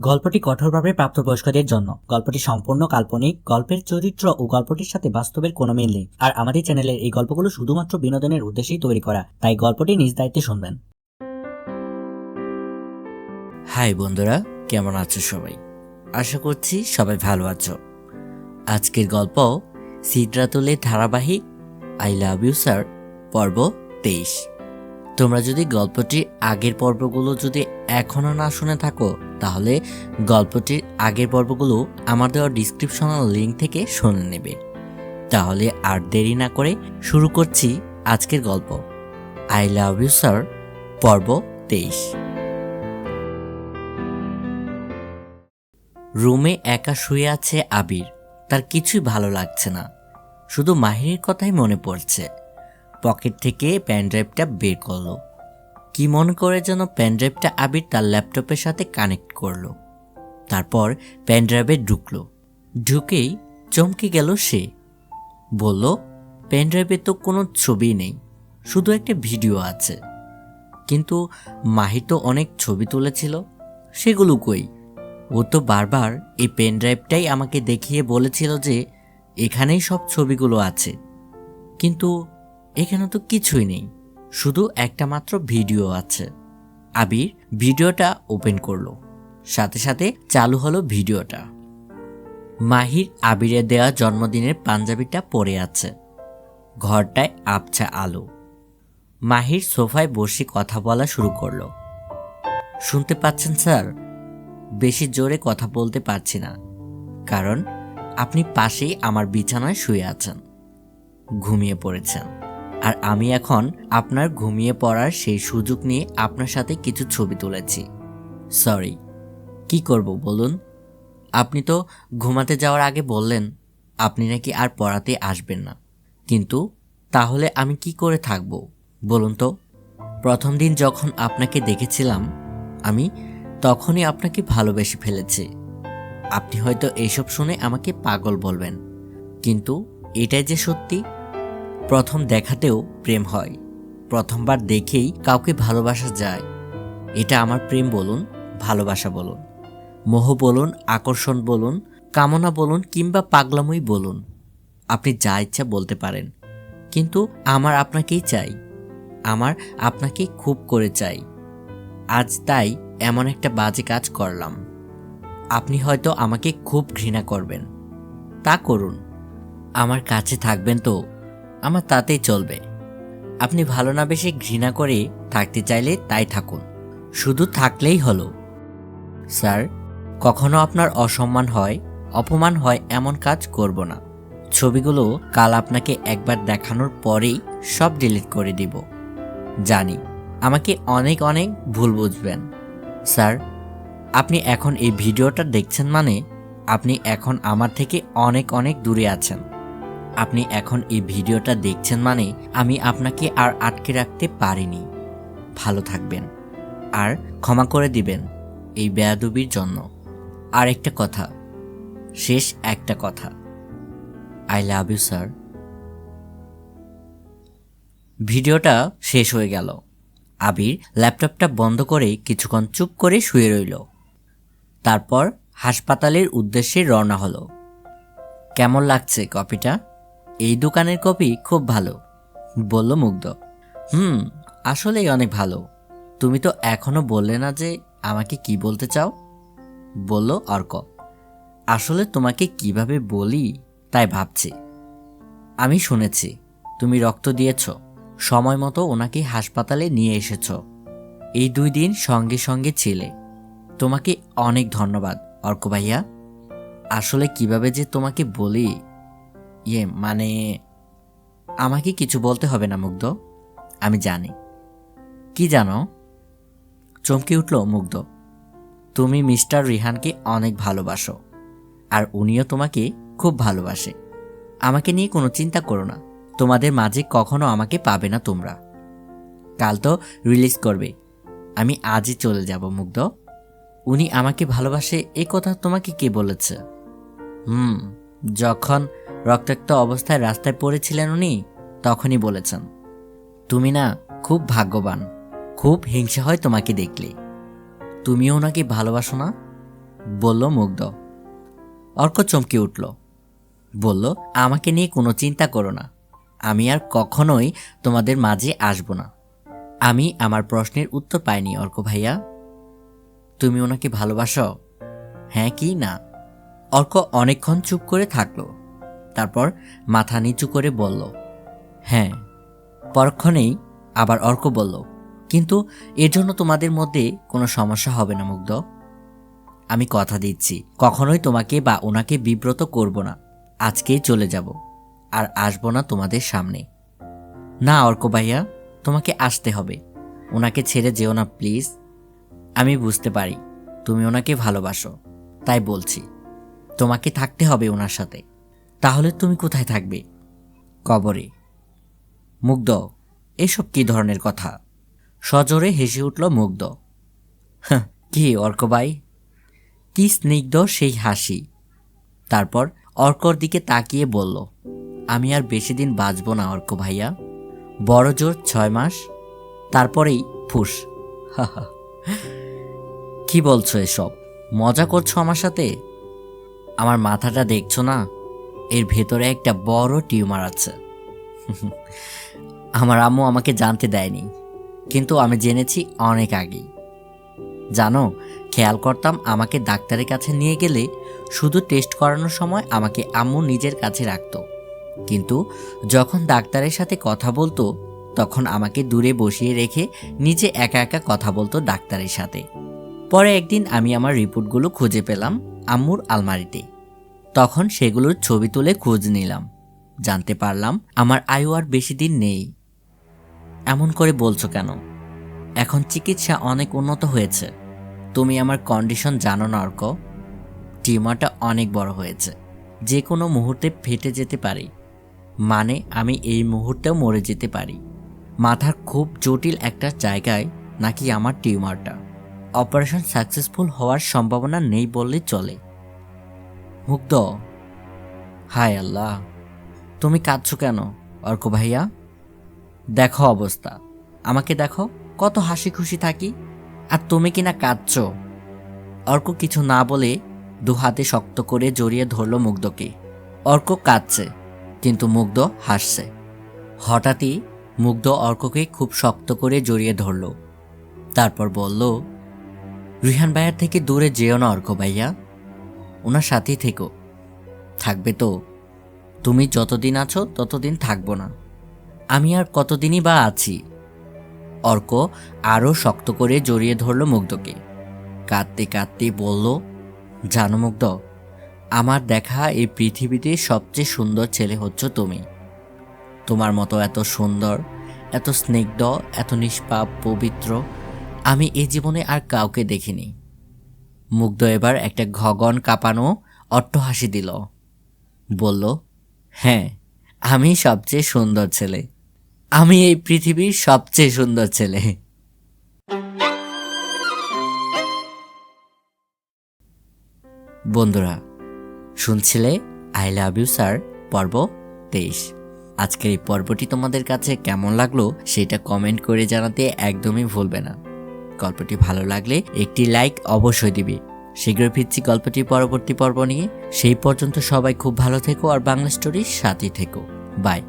গল্পটি কঠোরভাবে প্রাপ্তবয়স্কদের জন্য। গল্পটি সম্পূর্ণ কাল্পনিক, গল্পের চরিত্র ও গল্পটির সাথে বাস্তবের কোনো মিল নেই। আর আমাদের চ্যানেলের এই গল্পগুলো শুধুমাত্র বিনোদনের উদ্দেশ্যেই তৈরি করা, তাই গল্পটি নিজ দায়িত্বে শুনবেন। হাই বন্ধুরা, কেমন আছো সবাই? আশা করছি সবাই ভালো আছো। আজকের গল্প সিদ্রাতুলের ধারাবাহিক আই লাভ ইউ স্যার, পর্ব তেইশ। তোমরা যদি গল্পটির আগের পর্বগুলো যদি এখনও না শুনে থাকো, তাহলে গল্পটির আগের পর্বগুলো আমার দেওয়া ডিসক্রিপশনাল লিঙ্ক থেকে শুনে নেবে। তাহলে আর দেরি না করে শুরু করছি আজকের গল্প। আই লাভ ইউ স্যার পর্ব তেইশ। রুমে একা শুয়ে আছে আবির। তার কিছুই ভালো লাগছে না। শুধু মাহিরের কথাই মনে পড়ছে। পকেট থেকে প্যানড্রাইভটা বের করল। কি মনে করে যেন প্যানড্রাইভটা আবির তার ল্যাপটপের সাথে কানেক্ট করল। তারপর প্যানড্রাইভে ঢুকলো। ঢুকেই চমকে গেল সে। বলল প্যানড্রাইভে তো কোনো ছবি নেই, শুধু একটা ভিডিও আছে। কিন্তু মাহি তো অনেক ছবি তুলেছিল, সেগুলো কই? ও তো বারবার এই পেন ড্রাইভটাই আমাকে দেখিয়ে বলেছিল যে এখানেই সব ছবিগুলো আছে। কিন্তু এখানে তো কিছুই নেই। শুধু একটা মাত্র ভিডিও আছে। আবির ভিডিওটা ওপেন করল। সাথে সাথে চালু হলো ভিডিওটা। মাহির আবিরের দেওয়া জন্মদিনের পাঞ্জাবিটা পরে আছে। ঘরটায় আবছা আলো। মাহির সোফায় বসে কথা বলা শুরু করল। শুনতে পাচ্ছেন, স্যার? বেশি জোরে কথা বলতে পারছি না। কারণ আপনি পাশেই আমার বিছানায় শুয়ে আছেন। ঘুমিয়ে পড়েছেন। আর আমি এখন আপনার ঘুমিয়ে পড়ার সেই সুযোগ নিয়ে আপনার সাথে কিছু ছবি তুলেছি। সরি কি করব বলুন? আপনি তো ঘুমাতে যাওয়ার আগে বললেন, আপনি নাকি আর পড়াতে আসবেন না। কিন্তু তাহলে আমি কি করে থাকব বলুন তো? প্রথম দিন যখন আপনাকে দেখেছিলাম, আমি তখনই আপনাকে ভালোবেসে ফেলেছি। আপনি হয়তো এইসব শুনে আমাকে পাগল বলবেন, কিন্তু এটাই যে সত্যি প্রথম দেখাতেও প্রেম হয়। প্রথমবার দেখেই কাউকে ভালোবাসা যায়। এটা আমার প্রেম বলুন, ভালোবাসা বলুন। মোহ বলুন, আকর্ষণ বলুন, কামনা বলুন কিংবা পাগলামই বলুন। আপনি যা ইচ্ছা বলতে পারেন। কিন্তু আমার আপনাকেই চাই। আমার আপনাকে খুব করে চাই। আজ তাই এমন একটা বাজে কাজ করলাম। আপনি হয়তো আমাকে খুব ঘৃণা করবেন। তা করুন। আমার কাছে থাকবেন তো। আমার তাতেই চলবে। আপনি ভালো না বেশি ঘৃণা করে থাকতে চাইলে তাই থাকুন। শুধু থাকলেই হলো। স্যার, কখনো আপনার অসম্মান হয়, অপমান হয় এমন কাজ করব না। ছবিগুলো কাল আপনাকে একবার দেখানোর পরেই সব ডিলিট করে দিব। জানি, আমাকে অনেক অনেক ভুল বুঝবেন। স্যার, আপনি এখন এই ভিডিওটা দেখছেন মানে আপনি এখন আমার থেকে অনেক অনেক দূরে আছেন। আপনি এখন এই ভিডিওটা দেখছেন মানে আমি আপনাকে আর আটকে রাখতে পারিনি। ভালো থাকবেন। আর ক্ষমা করে দিবেন এই বেয়াদুবির জন্য। আর একটা কথা, শেষ একটা কথা। আই লাভ ইউ স্যার ভিডিওটা শেষ হয়ে গেল। আবির ল্যাপটপটা বন্ধ করে কিছুক্ষণ চুপ করে শুয়ে রইল। তারপর হাসপাতালের উদ্দেশ্যে রওনা হলো। কেমন লাগছে কপিটা? এই দোকানের কপি খুব ভালো, বলল মুগ্ধ। হুম, আসলেই অনেক ভালো। তুমি তো এখনও বললে না যে আমাকে কি বলতে চাও? বলল অর্ক। আসলে তোমাকে কীভাবে বলি তাই ভাবছি। আমি শুনেছি, তুমি রক্ত দিয়েছ, সময় মতো ওনাকে হাসপাতালে নিয়ে এসেছ। এই দুই দিন সঙ্গে সঙ্গে ছিলে। তোমাকে অনেক ধন্যবাদ, অর্ক ভাইয়া। আসলে কীভাবে যে তোমাকে বলি ইয়ে মানে আমাকে কিছু বলতে হবে না, মুগ্ধ। আমি জানি। কি জানো? চমকে উঠল মুগ্ধ। তুমি মিস্টার রিহানকে অনেক ভালোবাসো, আর উনিও তোমাকে খুব ভালোবাসে। আমাকে নিয়ে কোনো চিন্তা করো না। তোমাদের মাঝে কখনো আমাকে পাবে না তোমরা। কাল তো রিলিজ করবে। আমি আজই চলে যাব, মুগ্ধ। উনি আমাকে ভালোবাসে, এ কথা তোমাকে কে বলেছে? হুম, যখন রক্তাক্ত অবস্থায় রাস্তায় পড়েছিলেন উনি, তখনই বলেছেন, তুমি না খুব ভাগ্যবান, খুব হিংসা হয় তোমাকে দেখলে। তুমিও ওনাকে ভালোবাসো না? বলল মুগ্ধ। অর্ক চমকে উঠল। বলল, আমাকে নিয়ে কোনো চিন্তা করো না। আমি আর কখনোই তোমাদের মাঝে আসব না। আমি আমার প্রশ্নের উত্তর পাইনি, অর্ক ভাইয়া। তুমি ওনাকে ভালোবাসো? হ্যাঁ কি না? অর্ক অনেকক্ষণ চুপ করে থাকল। তারপর মাথা নিচু করে বলল হ্যাঁ। পরক্ষণেই আবার অর্ক বলল, কিন্তু এর জন্য তোমাদের মধ্যে কোনো সমস্যা হবে না, মুগ্ধ। আমি কথা দিচ্ছি, কখনোই তোমাকে বা ওনাকে বিব্রত করব না। আজকেই চলে যাব, আর আসব না তোমাদের সামনে। না, অর্ক ভাইয়া, তোমাকে আসতে হবে। ওনাকে ছেড়ে যেও না, প্লিজ। আমি বুঝতে পারি, তুমি ওনাকে ভালোবাসো, তাই বলছি। তোমাকে থাকতে হবে ওনার সাথে। তাহলে তুমি কোথায় থাকবে? কবরে। মুগ্ধ, এসব কি ধরনের কথা? সজোরে হেসে উঠল মুগ্ধ। কি অর্ক ভাই? কি স্নিগ্ধ সেই হাসি। তারপর অর্কর দিকে তাকিয়ে বলল, আমি আর বেশি দিন বাঁচব না অর্ক ভাইয়া। বড় জোর ছয় মাস, তারপরেই ফুস। কি বলছো এসব? মজা করছ আমার সাথে? আমার মাথাটা দেখছ না? এর ভেতরে একটা বড় টিউমার আছে। আমার আম্মু আমাকে জানতে দেয়নি, কিন্তু আমি জেনেছি অনেক আগেই। জানো, খেয়াল করতাম আমাকে ডাক্তারের কাছে নিয়ে গেলে শুধু টেস্ট করানোর সময় আমাকে আম্মু নিজের কাছে রাখত। কিন্তু যখন ডাক্তারের সাথে কথা বলতো, তখন আমাকে দূরে বসিয়ে রেখে নিজে একা একা কথা বলতো ডাক্তারের সাথে। পরে একদিন আমি আমার রিপোর্টগুলো খুঁজে পেলাম আম্মুর আলমারিতে। তখন সেগুলোর ছবি তুলে খোঁজ নিলাম। জানতে পারলাম, আমার আয়ু আর বেশি দিন নেই। এমন করে বলছো কেন? এখন চিকিৎসা অনেক উন্নত হয়েছে। তুমি আমার কন্ডিশন জানো না, অর্ক। টিউমারটা অনেক বড় হয়েছে। যে কোনো মুহূর্তে ফেটে যেতে পারি। মানে আমি এই মুহূর্তেও মরে যেতে পারি। মাথার খুব জটিল একটা জায়গায় নাকি আমার টিউমারটা। অপারেশন সাকসেসফুল হওয়ার সম্ভাবনা নেই বললে চলে। মুগ্ধ। হায় আল্লাহ, তুমি কাঁদছো কেন, অর্ক ভাইয়া? দেখো অবস্থা। আমাকে দেখো, কত হাসি খুশি থাকি, আর তুমি কিনা কাঁদছো। অর্ক কিছু না বলে দু হাতে শক্ত করে জড়িয়ে ধরল মুগ্ধকে। অর্ক কাঁদছে, কিন্তু মুগ্ধ হাসছে। হঠাৎই মুগ্ধ অর্ককে খুব শক্ত করে জড়িয়ে ধরল। তারপর বলল, রিহান ভাইয়ার থেকে দূরে যেও না অর্ক ভাইয়া। ওনার সাথেই থেকো। থাকবে তো। তুমি যতদিন আছো, ততদিন থাকব না। আমি আর কতদিনই বা আছি? অর্ক আরও শক্ত করে জড়িয়ে ধরল মুগ্ধকে। কাঁদতে কাঁদতে বলল, জানো মুগ্ধ, আমার দেখা এই পৃথিবীতে সবচেয়ে সুন্দর ছেলে হচ্ছ তুমি। তোমার মতো এত সুন্দর, এত স্নিগ্ধ, এত নিষ্পাপ, পবিত্র, আমি এই জীবনে আর কাউকে দেখিনি। মুগ্ধ এবার একটা ঘগন কাঁপানো অট্টহাসি দিল। বলল হ্যাঁ আমি সবচেয়ে সুন্দর ছেলে। আমি এই পৃথিবীর সবচেয়ে সুন্দর ছেলে। বন্ধুরা, শুনছিলে আই লাভ ইউ, স্যার, পর্ব তেইশ। আজকের এই পর্বটি তোমাদের কাছে কেমন লাগল সেটা কমেন্ট করে জানাতে একদমই ভুলবে না। গল্পটি ভালো লাগলে একটি লাইক অবশ্যই দিবি। শীঘ্রই ফিরছি গল্পটি পরবর্তী পর্ব নিয়ে। সেই পর্যন্ত সবাই খুব ভালো থেকো আর বাংলা স্টোরির সাথে থেকো। বাই।